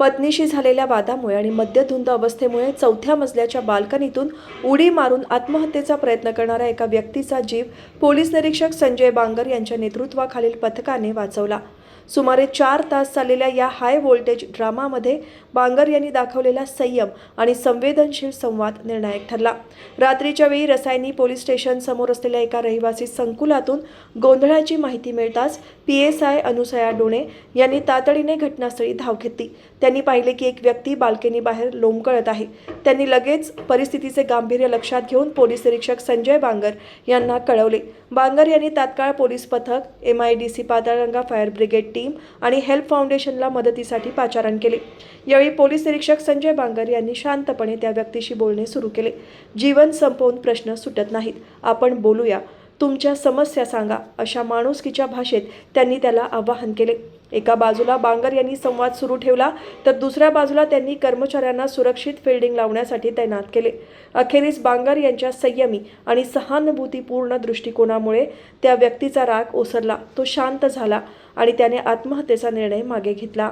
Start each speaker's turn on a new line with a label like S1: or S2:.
S1: पत्नीशी झालेल्या वादामुळे आणि मद्यधुंद अवस्थेमुळे चौथ्या मजल्याच्या बाल्कनीतून उडी मारून आत्महत्येचा प्रयत्न करणाऱ्या एका व्यक्तीचा जीव पोलीस निरीक्षक संजय बांगर यांच्या नेतृत्वाखालील पथकाने वाचवला. सुमारे चार तास चाललेल्या या हाय व्होल्टेज ड्रामामध्ये बांगर यांनी दाखवलेला संयम आणि संवेदनशील संवाद निर्णायक ठरला. रात्रीच्या वेळी रसायनी पोलीस स्टेशन समोर असलेल्या एका रहिवासी संकुलातून गोंधळाची माहिती मिळताच P S I Anusaya Done यांनी तातडीने घटनास्थळी धाव घेतली. त्यांनी पाहिले की एक व्यक्ती बाल्कनी बाहेर लोंबकळत आहे. त्यांनी लगेच परिस्थितीचे गांभीर्य लक्षात घेऊन पोलीस निरीक्षक संजय बांगर यांना कळवले. बांगर यांनी तात्काळ पोलीस पथक M I D C Patalganga fire brigade team आणि हेल्प फाउंडेशनला मदतीसाठी पाचारण केले. यावेळी पोलीस निरीक्षक संजय बांगर यांनी शांतपणे त्या व्यक्तीशी बोलणे सुरू केले. जीवन संपवून प्रश्न सुटत नाहीत. आपण बोलूया. तुमच्या समस्या सांगा अशा माणुसकीच्या भाषेत त्यांनी त्याला आवाहन केले. एका बाजूला बांगर यांनी संवाद सुरू ठेवला तर दुसऱ्या बाजूला त्यांनी कर्मचाऱ्यांना सुरक्षित फिल्डिंग लावण्यासाठी तैनात केले. अखेरीस बांगर यांच्या संयमी आणि सहानुभूतीपूर्ण दृष्टिकोनामुळे त्या व्यक्तीचा राग ओसरला तो शांत झाला आणि त्याने आत्महत्येचा निर्णय मागे घेतला.